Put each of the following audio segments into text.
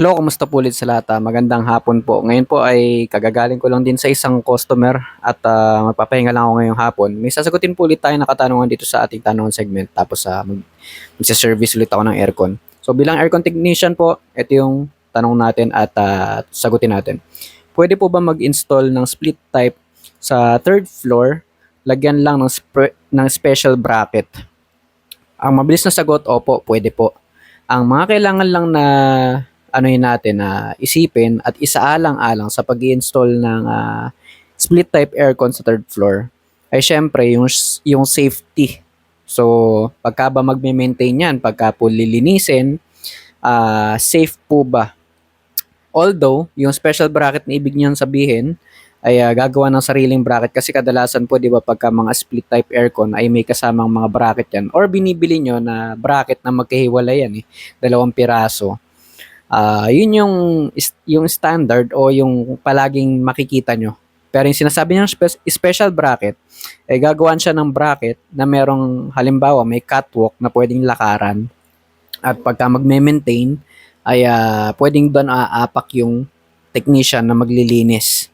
Hello, kumusta po ulit sa lahat? Ah, magandang hapon po. Ngayon po ay kagagaling ko lang din sa isang customer at ah, magpapahinga lang ako ngayong hapon. May sasagutin po ulit tayo na katanungan dito sa ating tanungan segment tapos sa mag service ulit ako ng aircon. So bilang aircon technician po, ito yung tanong natin at ah, sagutin natin. Pwede po ba mag-install ng split type sa third floor? Lagyan lang ng, spre- ng special bracket. Ang mabilis na sagot, opo, pwede po. Ang mga kailangan lang na ano yun natin na isipin at isaalang-alang sa pag install ng ah, split type aircon sa third floor ay syempre yung yung safety. So, pagka ba magme-maintain yan, pagka po lilinisin, ah, safe po ba? Although, yung special bracket na ibig niyan sabihin ay ah, gagawa ng sariling bracket kasi kadalasan po 'di ba pagka mga split type aircon ay may kasamang mga bracket yan or binibili nyo na bracket na magkahiwalay yan eh, dalawang piraso. Ah, yun yung yung standard o yung palaging makikita nyo. Pero yung sinasabi niyang spe- special bracket, eh gagawan siya ng bracket na merong halimbawa may catwalk na pwedeng lakaran at pagka magme-maintain ay ah, pwedeng doon aapak yung technician na maglilinis.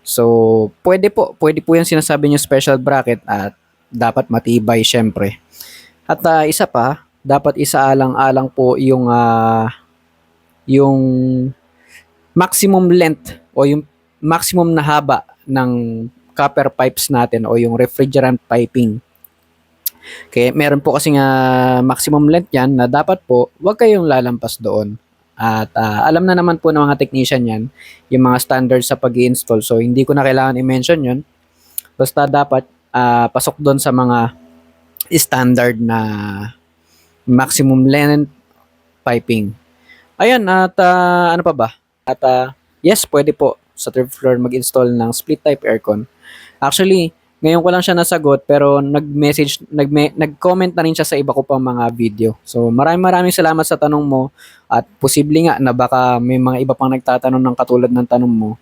So, pwede po, pwede po yung sinasabi niyo special bracket at dapat matibay syempre. At ah, isa pa, dapat isaalang-alang po yung ah, yung maximum length o yung maximum na haba ng copper pipes natin o yung refrigerant piping. Kaya meron po kasi nga maximum length yan na dapat po wag kayong lalampas doon. At ah, alam na naman po ng mga technician yan, yung mga standards sa pag install So hindi ko na kailangan i-mention yun. Basta dapat ah, pasok doon sa mga standard na maximum length piping. Ayan, at ah, ano pa ba? At ah, yes, pwede po sa third floor mag-install ng split type aircon. Actually, ngayon ko lang siya nasagot pero nag-message, nag nag-comment na rin siya sa iba ko pang mga video. So maraming maraming salamat sa tanong mo at posible nga na baka may mga iba pang nagtatanong ng katulad ng tanong mo.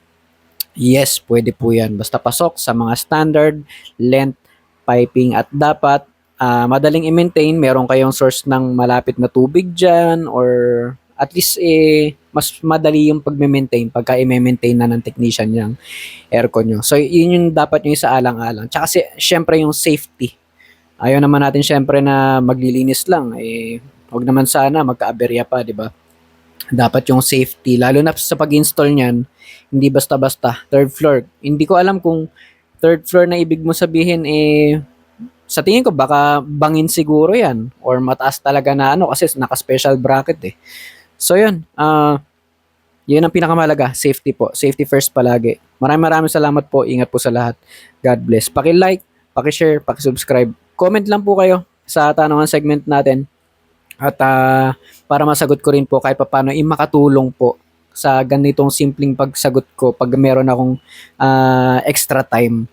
Yes, pwede po yan. Basta pasok sa mga standard length piping at dapat ah, madaling i-maintain. Meron kayong source ng malapit na tubig dyan or at least eh, mas madali yung pagme-maintain pagka i-maintain na ng technician yung aircon nyo. So, yun yung dapat nyo isaalang-alang. Tsaka si, syempre yung safety. Ayaw naman natin syempre na maglilinis lang. Eh, huwag naman sana magka-aberya pa, di ba? Dapat yung safety. Lalo na sa pag-install niyan, hindi basta-basta. Third floor. Hindi ko alam kung third floor na ibig mo sabihin eh sa tingin ko baka bangin siguro yan or mataas talaga na ano kasi naka-special bracket eh. So yun, ah yun ang pinakamalaga, safety po. Safety first palagi. Maraming maraming salamat po. Ingat po sa lahat. God bless. Paki-like, paki-share, paki-subscribe. Comment lang po kayo sa tanungan segment natin. At ah, para masagot ko rin po kahit paano i makatulong po sa ganitong simpleng pagsagot ko pag meron akong ah, extra time.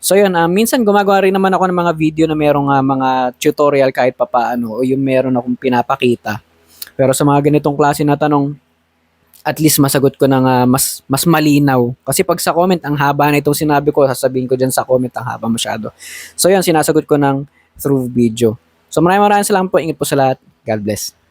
So yun, ah, minsan gumagawa rin naman ako ng mga video na merong ah, mga tutorial kahit papaano o yung meron akong pinapakita. Pero sa mga ganitong klase na tanong, at least masagot ko ng ah, mas mas malinaw. Kasi pag sa comment, ang haba na itong sinabi ko, sasabihin ko dyan sa comment, ang haba masyado. So yun, sinasagot ko ng through video. So maraming maraming salamat po. Ingat po sa lahat. God bless.